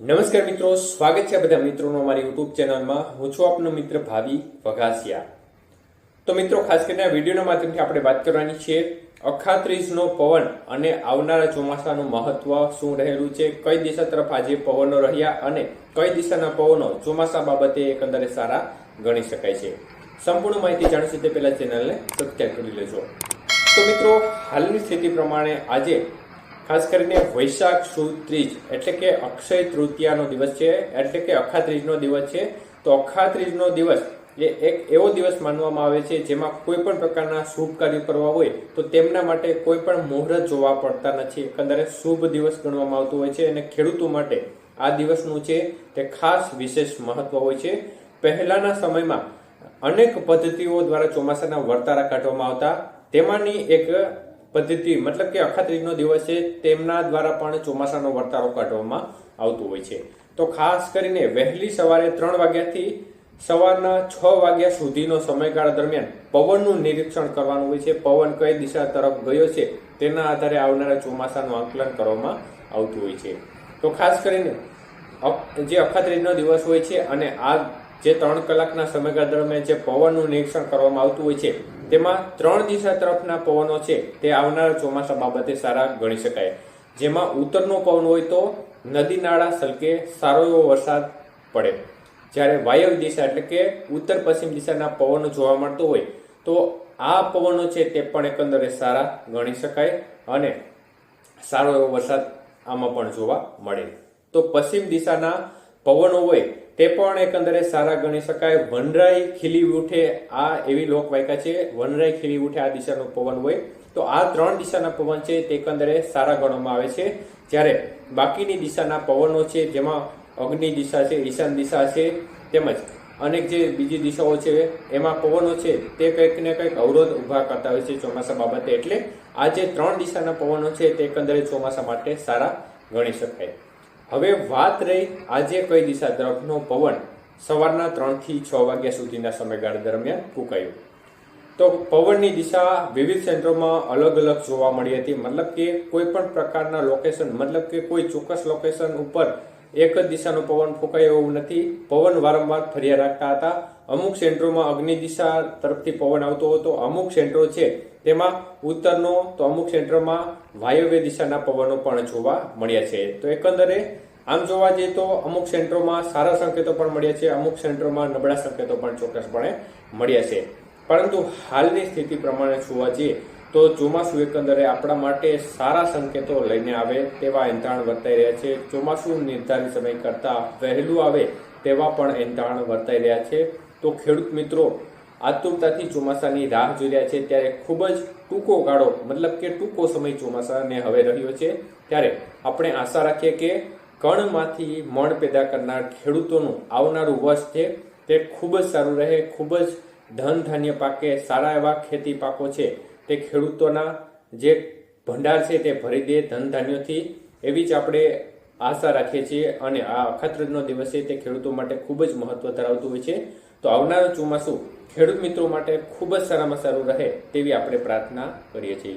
નમસ્કાર મિત્રો, સ્વાગત છે બધા મિત્રોનો અમારી યુટ્યુબ ચેનલમાં. હું છું આપનો મિત્ર ભાવિ વઘાસિયા. તો મિત્રો, ખાસ કરીને વિડીયોના માધ્યમથી આપણે વાત કરવાની છે અખાત્રીસનો પવન અને આવનારા ચોમાસાનું મહત્વ શું રહેલું છે, કઈ દિશા તરફ આજે પવનો રહ્યા અને કઈ દિશાના પવનો ચોમાસા બાબતે એકંદરે સારા ગણી શકાય છે. સંપૂર્ણ માહિતી જાણશે તે પહેલા ચેનલને સબસ્ક્રાઈબ કરી લેજો. તો મિત્રો, હાલની સ્થિતિ પ્રમાણે આજે ખાસ કરીને વૈશાખ સુદ ત્રીજ, એટલે કે અક્ષય તૃતીયાનો દિવસ છે, એટલે કે અખાત્રીજનો દિવસ છે. તો અખાત્રીજનો દિવસ એ એક એવો દિવસ માનવામાં આવે છે જેમાં કોઈ પણ પ્રકારના શુભ કાર્ય કરવા હોય, તો તેમના માટે કોઈ પણ મુહૂર્ત જોવા પડતા નથી. એકંદરે શુભ દિવસ ગણવામાં આવતું હોય છે અને ખેડૂતો માટે આ દિવસનું છે તે ખાસ વિશેષ મહત્વ હોય છે. પહેલાના સમયમાં અનેક પદ્ધતિઓ દ્વારા ચોમાસાના વર્તારા કાઢવામાં આવતા. તેમાંની એક પદ્ધતિ, મતલબ કે અખાત્રીજનો દિવસ છે, તેમના દ્વારા પણ ચોમાસાનો વર્તારો કાઢવામાં આવતું હોય છે. તો ખાસ કરીને વહેલી સવારે ત્રણ વાગ્યાથી સવારના છ વાગ્યા સુધીનો સમયગાળા દરમિયાન પવનનું નિરીક્ષણ કરવાનું હોય છે. પવન કઈ દિશા તરફ ગયો છે, તેના આધારે આવનારા ચોમાસાનું આકલન કરવામાં આવતું હોય છે. તો ખાસ કરીને જે અખાત્રીજનો દિવસ હોય છે અને આ જે ત્રણ કલાકના સમયગાળા દરમિયાન જે પવનનું નિરીક્ષણ કરવામાં આવતું હોય છે, તેમાં ત્રણ દિશા તરફના પવનો છે, તે આવનારા ચોમાસા બાબતે સારા ગણી શકાય. જેમાં ઉત્તરનો પવન હોય તો નદી નાળા સલકે સારો એવો વરસાદ પડે. જ્યારે વાયવ્ય દિશા એટલે કે ઉત્તર પશ્ચિમ દિશાના પવનો જોવા મળતો હોય, તો આ પવનો છે તે પણ એકંદરે સારા ગણી શકાય અને સારો એવો વરસાદ આમાં પણ જોવા મળે. તો પશ્ચિમ દિશાના પવનો હોય તે પણ એકંદરે સારા ગણી શકાય. વનરાઈ ખીલી ઉઠે, આ એવી લોકવાયકા છે. વનરાઈ ખીલી ઉઠે, આ દિશાનો પવન હોય. તો આ ત્રણ દિશાના પવન છે, તે એકંદરે સારા ગણવામાં આવે છે. જ્યારે બાકીની દિશાના પવનો છે, જેમાં અગ્નિ દિશા છે, ઈશાન દિશા છે, તેમજ અનેક જે બીજી દિશાઓ છે, એમાં પવનો છે, તે કંઈક ને કંઈક અવરોધ ઊભા કરતા હોય છે ચોમાસા બાબતે. એટલે આ જે ત્રણ દિશાના પવનો છે, તે એકંદરે ચોમાસા માટે સારા ગણી શકાય. હવે વાત રહી આજે કઈ દિશા તરફનો પવન? સવારના ત્રણથી છ વાગ્યા સુધીના સમયગાળા દરમિયાન ફૂંકાયો. તો પવનની દિશા વિવિધ સેન્ટરોમાં અલગ અલગ જોવા મળી હતી. મતલબ કે કોઈ પણ પ્રકારના લોકેશન મતલબ કે કોઈ ચોક્કસ લોકેશન ઉપર એક જ દિશાનો પવન ફૂંકાય એવું નથી. પવન વારંવાર ફર્યા રાખતા હતા. અમુક સેન્ટરોમાં અગ્નિ દિશા તરફથી પવન આવતો હતો. અમુક સેન્ટરો છે તેમાં ઉત્તરનો તો અમુક સેન્ટરોમાં વાયવ્ય દિશાના પવનો પણ જોવા મળ્યા છે. તો એકંદરે આમ જોવા જઈએ તો અમુક સેન્ટરોમાં સારા સંકેતો પણ મળ્યા છે. અમુક સેન્ટરોમાં નબળા સંકેતો પણ ચોક્કસપણે મળ્યા છે. પરંતુ હાલની સ્થિતિ પ્રમાણે જોવા જઈએ તો ચોમાસું એકંદરે આપણા માટે સારા સંકેતો લઈને આવે તેવા એંધાણ વર્તાઈ રહ્યા છે. ચોમાસું નિર્ધારિત સમય કરતાં વહેલું આવે તેવા પણ એંધાણ વર્તાઈ રહ્યા છે. તો ખેડૂત મિત્રો, આતુરતાથી ચોમાસાની રાહ જોઈ રહ્યા છે. ત્યારે ખૂબ જ ટૂંકો ગાળો, મતલબ કે ટૂંકો સમય ચોમાસાને હવે રહ્યો છે. ત્યારે આપણે આશા રાખીએ કે કણમાંથી મણ પેદા કરનાર ખેડૂતોનું આવનારું વર્ષ છે તે ખૂબ જ સારું રહે, ખૂબ જ ધન ધાન્ય પાકે, સારા એવા ખેતી પાકો છે. તે ખેડૂતોના જે ભંડાર છે તે ભરી દે ધન ધાન્યોથી એવી જ આપણે આશા રાખીએ છીએ અને આ અખાત્રીજનો દિવસ છે તે ખેડૂતો માટે ખૂબ જ મહત્વ ધરાવતું હોય છે. તો આવનારું ચોમાસું ખેડૂત મિત્રો માટે ખૂબ જ સારામાં સારું રહે તેવી આપણે પ્રાર્થના કરીએ છીએ.